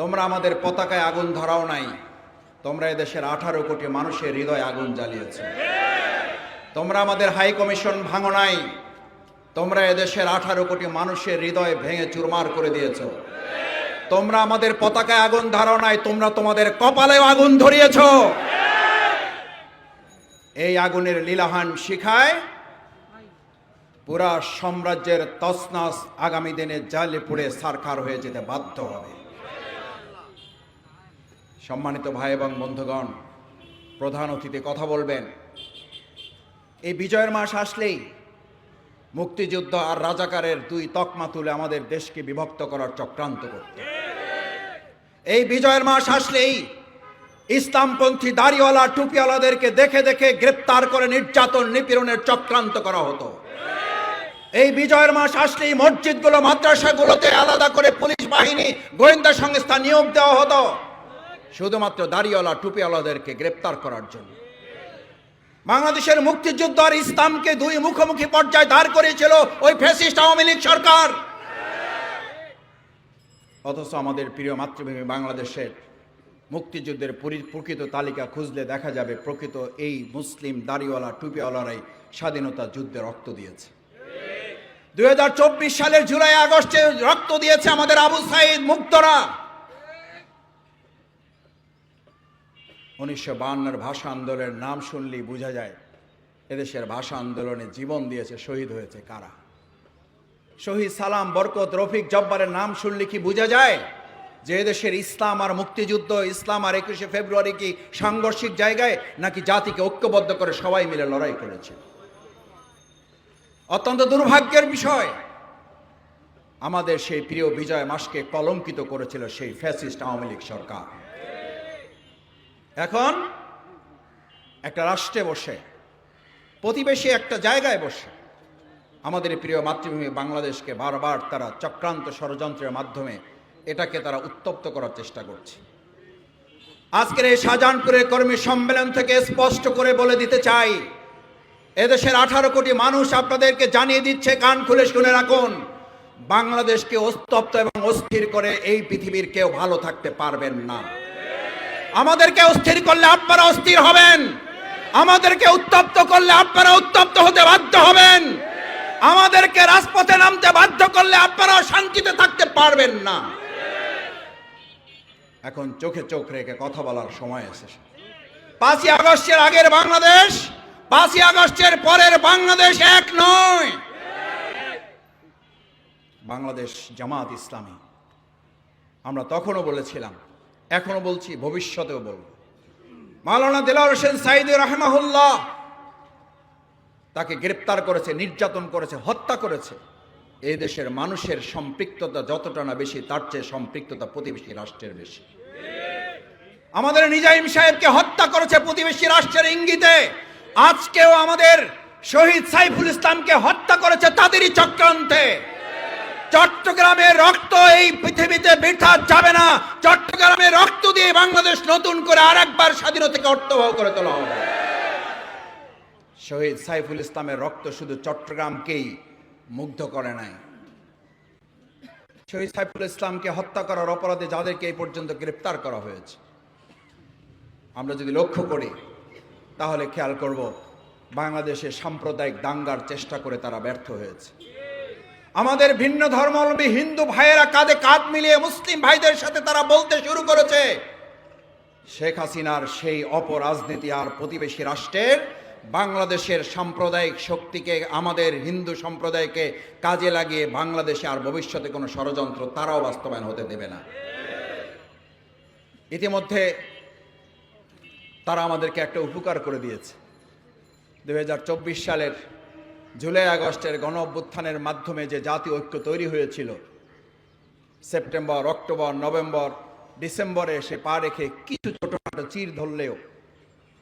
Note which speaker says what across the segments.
Speaker 1: তোমরা আমাদের পতাকায় আগুন ধরাও নাই। তোমরা এদেশের আঠারো কোটি মানুষের হৃদয় আগুন জ্বালিয়েছ। তোমরা আমাদের হাই কমিশন ভাঙো নাই। তোমরা এদেশের আঠারো কোটি মানুষের হৃদয় ভেঙে চুরমার করে দিয়েছ। তোমরা আমাদের পতাকায় আগুন ধরাও নাই, তোমরা তোমাদের কপালেও আগুন ধরিয়েছ। এই আগুনের লীলাহান শিখায় পুরা সাম্রাজ্যের তসনস আগামী দিনে জালে পুড়ে সারকার হয়ে যেতে বাধ্য হবে। সম্মানিত ভাই এবং বন্ধুগণ, প্রধান অতিথি কথা বলবেন। এই বিজয়ের মাস আসলেই মুক্তিযুদ্ধ আর রাজাকারের দুই তকমা তুলে আমাদের দেশকে বিভক্ত করার চক্রান্ত করতে। এই বিজয়ের মাস আসলেই ইসলামপন্থী দাড়িওয়ালা টুপিওয়ালাদেরকে দেখে দেখে গ্রেপ্তার করে নির্যাতন নিপীড়নের চক্রান্ত করা হতো। এই বিজয়ের মাস আসলেই মসজিদগুলো, মাদ্রাসাগুলোতে আলাদা করে পুলিশ বাহিনী, গোয়েন্দা সংস্থা নিয়োগ দেওয়া হতো। শুধুমাত্র দাড়িওয়ালা, টুপিওয়ালাদেরকে গ্রেপ্তার করার জন্য। বাংলাদেশের মুক্তিযুদ্ধ আর ইসলামকে দুই মুখোমুখি পর্যায়ে দাঁড় করিয়েছিল ওই ফ্যাসিস্ট আওয়ামী লীগ সরকার। অথচ আমাদের প্রিয় মাতৃভূমি বাংলাদেশের মুক্তিযুদ্ধের প্রকৃত তালিকা খুঁজলে দেখা যাবে প্রকৃত এই মুসলিম দাড়িওয়ালা, টুপিওয়ালারাই স্বাধীনতা যুদ্ধে রক্ত দিয়েছে। দুই হাজার চব্বিশ সালের জুলাই আগস্টে রক্ত দিয়েছে আমাদের আবু সাইদ মুক্তরা। উনিশশো বাহান্নর ভাষা আন্দোলনের নাম শুনলেই বোঝা যায়, এদেশের ভাষা আন্দোলনে জীবন দিয়েছে, শহীদ হয়েছে কারা? শহীদ সালাম, বরকত, রফিক জব্বারের নাম শুনলে কি বোঝা যায়? যে এদেশের ইসলাম আর মুক্তিযুদ্ধ, ইসলাম আর একুশে ফেব্রুয়ারি কি সাংঘর্ষিক জায়গায়, নাকি জাতিকে ঐক্যবদ্ধ করে সবাই মিলে লড়াই করেছে? অত্যন্ত দুর্ভাগ্যের বিষয়, আমাদের সেই প্রিয় বিজয় মাসকে কলঙ্কিত করেছিল সেই ফ্যাসিস্ট আওয়ামী লীগ সরকার। এখন একটা রাষ্ট্রে বসে, প্রতিবেশী একটা জায়গায় বসে, আমাদের প্রিয় মাতৃভূমি বাংলাদেশকে বারবার তারা চক্রান্ত ষড়যন্ত্রের মাধ্যমে এটাকে তারা উত্তপ্ত করার চেষ্টা করছে। আজকের এই শাহজাহানপুরের কর্মী সম্মেলন থেকে স্পষ্ট করে বলে দিতে চাই, এদেশের আঠারো কোটি মানুষ আপনাদেরকে জানিয়ে দিচ্ছে, কান খুলে শুনে রাখুন, বাংলাদেশকে অস্তপ্ত এবং অস্থির করে এই পৃথিবীর কেউ ভালো থাকতে পারবেন না। আমাদেরকে অস্থির করলে আপনারা অস্থির হবেন। আমাদেরকে উত্তপ্ত করলে আপনারা উত্তপ্ত হতে বাধ্য হবেন। আমাদেরকে রাজপথে নামতে বাধ্য করলে আপনারা শান্তিতে থাকতে পারবেন না। এখন চোখে চোখ রেখে কথা বলার সময় এসেছে। পাঁচই আগস্টের আগের বাংলাদেশ, পাঁচই আগস্টের পরের বাংলাদেশ এক নয়। বাংলাদেশ জামাত ইসলামী। আমরা তখনও বলেছিলাম এখনও বলছি, ভবিষ্যতেও বলব। মাওলানা দিলার হোসেন সাইদি রাহমাহুল্লাহ তাকে গ্রেপ্তার করেছে, নির্যাতন করেছে, হত্যা করেছে। এই দেশের মানুষের সম্পৃক্ততা যতটা না বেশি, তার চেয়ে সম্পৃক্ততা প্রতিবেশী রাষ্ট্রের বেশি। আমাদের নিজাইম সাহেবকে হত্যা করেছে প্রতিবেশী রাষ্ট্রের ইঙ্গিতে। আজকেও আমাদের শহীদ সাইফুল ইসলামকে হত্যা করেছে তাদেরই চক্রান্তে। চট্টগ্রামের রক্ত এই পৃথিবীতে বৃথা যাবে না। চট্টগ্রামের রক্ত দিয়ে বাংলাদেশ নতুন করে আর একবার স্বাধীনতাকে অর্থবহ করে তোলা হবে। শহীদ সাইফুল ইসলামের রক্ত শুধু চট্টগ্রামকেই মুগ্ধ করে নাই। শহীদ সাইফুল ইসলামকে হত্যা করার অপরাধে যাদেরকে এই পর্যন্ত গ্রেপ্তার করা হয়েছে, আমরা যদি লক্ষ্য করি, তাহলে খেয়াল করব বাংলাদেশে সাম্প্রদায়িক দাঙ্গার চেষ্টা করে তারা ব্যর্থ হয়েছে। আমাদের ভিন্ন ধর্মাবলম্বী হিন্দু ভাইয়েরা কাঁধে কাঁধ মিলিয়ে মুসলিম ভাইদের সাথে তারা বলতে শুরু করেছে, শেখ হাসিনার সেই অপরাজনীতি আর প্রতিবেশী রাষ্ট্রের বাংলাদেশের সাম্প্রদায়িক শক্তিকে, আমাদের হিন্দু সম্প্রদায়কে কাজে লাগিয়ে বাংলাদেশে আর ভবিষ্যতে কোনো ষড়যন্ত্র তারাও বাস্তবায়ন হতে দেবে না। ইতিমধ্যে তারা আমাদেরকে একটা উপকার করে দিয়েছে। দু হাজার চব্বিশ সালের জুলাই আগস্টের গণ অভ্যুত্থানের মাধ্যমে যে জাতীয় ঐক্য তৈরি হয়েছিল, সেপ্টেম্বর, অক্টোবর, নভেম্বর, ডিসেম্বরে এসে পা রেখে কিছু ছোটখাটো চির ধরলেও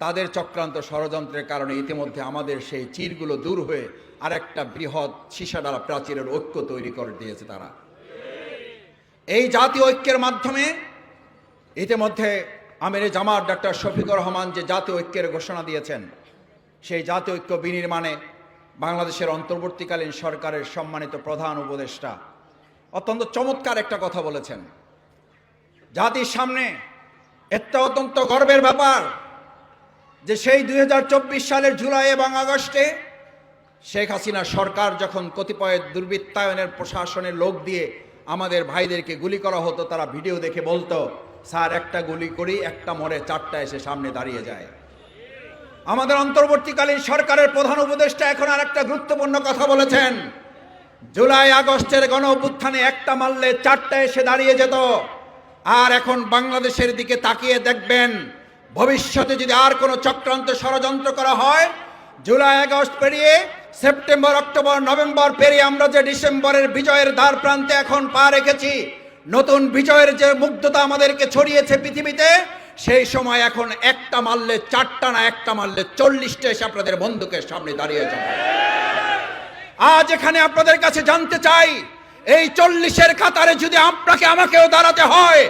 Speaker 1: তাদের চক্রান্ত ষড়যন্ত্রের কারণে ইতিমধ্যে আমাদের সেই চিরগুলো দূর হয়ে আর একটা বৃহৎ সীসাডালা প্রাচীরের ঐক্য তৈরি করে দিয়েছে তারা। এই জাতীয় ঐক্যের মাধ্যমে ইতিমধ্যে আমির জামাত ডাক্তার শফিকুর রহমান যে জাতীয় ঐক্যের ঘোষণা দিয়েছেন, সেই জাতীয় ঐক্য বিনির্মাণে বাংলাদেশের অন্তর্বর্তীকালীন সরকারের সম্মানিত প্রধান উপদেষ্টা অত্যন্ত চমৎকার একটা কথা বলেছেন। জাতির সামনে একটা অত্যন্ত গর্বের ব্যাপার যে সেই দুই হাজার চব্বিশ সালের জুলাই এবং আগস্টে শেখ হাসিনা সরকার যখন কতিপয় দুর্বৃত্তায়নের প্রশাসনের লোক দিয়ে আমাদের ভাইদেরকে গুলি করা হতো, তারা ভিডিও দেখে বলতো, স্যার, একটা গুলি করি, একটা মরে চারটা এসে সামনে দাঁড়িয়ে যায়। আমাদের অন্তর্বর্তীকালীন সরকারের প্রধান উপদেষ্টা এখন আর একটা গুরুত্বপূর্ণ কথা বলেছেন। জুলাই আগস্টের গণ অভ্যুত্থানে একটা মারলে চারটা এসে দাঁড়িয়ে যেত। আর এখন বাংলাদেশের দিকে তাকিয়ে দেখবেন, ভবিষ্যতে যদি আর কোনো চক্রান্ত ষড়যন্ত্র করা হয়, জুলাই আগস্ট পেরিয়ে সেপ্টেম্বর, অক্টোবর, নভেম্বর পেরিয়ে আমরা যে ডিসেম্বরের বিজয়ের দ্বার প্রান্তে এখন পা রেখেছি, নতুন বিজয়ের যে মুগ্ধতা আমাদেরকে ছড়িয়েছে পৃথিবীতে সেই সময় এখন একটা মারলে চারটা না একটা মারলে চল্লিশটা এসে আপনাদের বন্দুকের সামনে দাঁড়িয়ে যাবে। আজ এখানে আপনাদের কাছে জানতে চাই, এই চল্লিশের কাতারে যদি আপনাকে আমাকেও দাঁড়াতে হয়,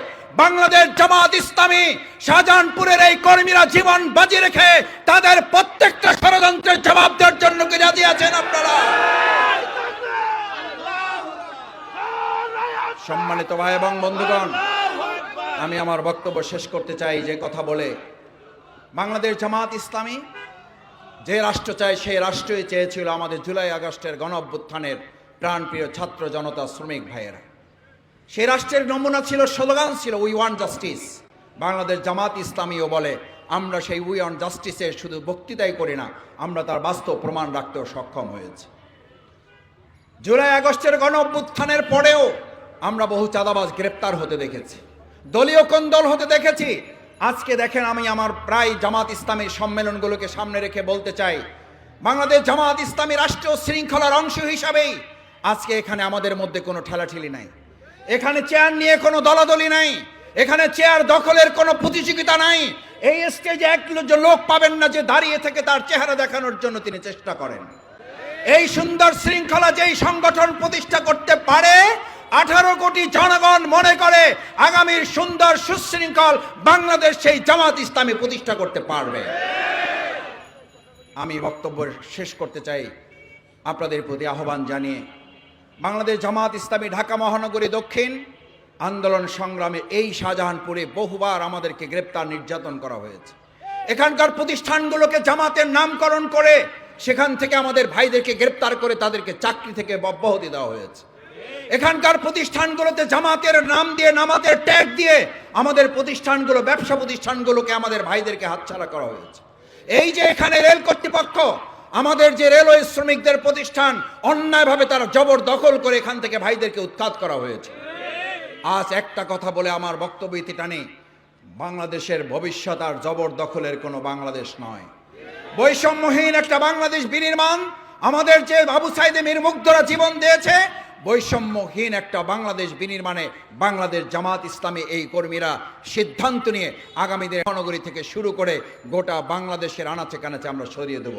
Speaker 1: বাংলাদেশ জামাত ইসলামী শাহজাহানপুরের এই কর্মীরা জীবন বাজি রেখে তাদের প্রত্যেকটা ষড়যন্ত্রের জবাব দেওয়ার জন্য কি রাজি আছেন আপনারা? সম্মানিত ভাই এবং বন্ধুগণ আমি আমার বক্তব্য শেষ করতে চাই, যে কথা বলে, বাংলাদেশ জামাত ইসলামী যে রাষ্ট্র চায়, সেই রাষ্ট্রই চেয়েছিল আমাদের জুলাই আগস্টের গণ অভ্যুত্থানের প্রাণপ্রিয় ছাত্র জনতা শ্রমিক ভাইয়েরা। সেই রাষ্ট্রের নমুনা ছিল, স্লোগান ছিল we want justice Bangladesh Jamaat ইসলামীও বলে, আমরা সেই উই ওয়ান জাস্টিসের শুধু বক্তৃতাই করি না, আমরা তার বাস্তব প্রমাণ রাখতেও সক্ষম হয়েছি। জুলাই আগস্টের গণ অভ্যুত্থানের পরেও আমরা বহু চাঁদাবাজ গ্রেপ্তার হতে দেখেছি। দলীয় কোন্দল হতে দেখেছি? আজকে দেখেন আমি আমার প্রায় জামাত ইসলামীর সম্মেলনগুলোকে সামনে রেখে বলতে চাই। বাংলাদেশ জামাত ইসলামী রাষ্ট্রীয় শৃঙ্খলার অংশ হিসাবেই আজকে এখানে আমাদের মধ্যে কোনো ঠেলাঠেলি নাই। এখানে চেয়ার নিয়ে কোনো দলাদলি নাই। এখানে চেয়ার দখলের কোনো প্রতিযোগিতা নাই। এই স্টেজে এক লোক পাবেন না যে দাঁড়িয়ে থেকে তার চেহারা দেখানোর জন্য তিনি চেষ্টা করেন। এই সুন্দর শৃঙ্খলা যেই সংগঠন প্রতিষ্ঠা করতে পারে আঠারো কোটি জনগণ মনে করে আগামীর সুন্দর সুশৃঙ্খল বাংলাদেশ সেই জামাত ইসলামী প্রতিষ্ঠা করতে পারবে। আমি বক্তব্য শেষ করতে চাই আপনাদের প্রতি আহ্বান জানিয়ে, বাংলাদেশ জামাত ইসলামী ঢাকা মহানগরী দক্ষিণ আন্দোলন সংগ্রামে এই শাহজাহানপুরে বহুবার আমাদেরকে গ্রেপ্তার নির্যাতন করা হয়েছে। এখানকার প্রতিষ্ঠানগুলোকে জামাতের নামকরণ করে সেখান থেকে আমাদের ভাইদেরকে গ্রেপ্তার করে তাদেরকে চাকরি থেকে অব্যাহতি দেওয়া হয়েছে। এখানকার প্রতিষ্ঠানগুলোতে জামাতের নাম দিয়ে নামাতের ট্যাগ দিয়ে আমাদের প্রতিষ্ঠানগুলো, ব্যবসা প্রতিষ্ঠানগুলোকে আমাদের ভাইদেরকে হাতছাড়া করা হয়েছে। এই যে এখানে রেল কর্তৃপক্ষ, আমাদের যে রেলওয়ে শ্রমিকদের প্রতিষ্ঠান, অন্যায়ভাবে তারা জবর দখল করে এখান থেকে ভাইদেরকে উৎখাত করা হয়েছে। আজ একটা কথা বলে আমার বক্তব্য ইতি টানি, বাংলাদেশের ভবিষ্যৎ আর জবর দখলের কোনো বাংলাদেশ নয়। বৈষম্যহীন একটা বাংলাদেশ বিনির্মাণ আমাদের যে বাবু সাইদে মীর মুগ্ধরা জীবন দিয়েছে বৈষম্যহীন একটা বাংলাদেশ বিনির্মাণে বাংলাদেশ জামাত ইসলামী এই কর্মীরা সিদ্ধান্ত নিয়ে আগামীদের মহানগরী থেকে শুরু করে গোটা বাংলাদেশের আনাচে কানাচে আমরা সরিয়ে দেব।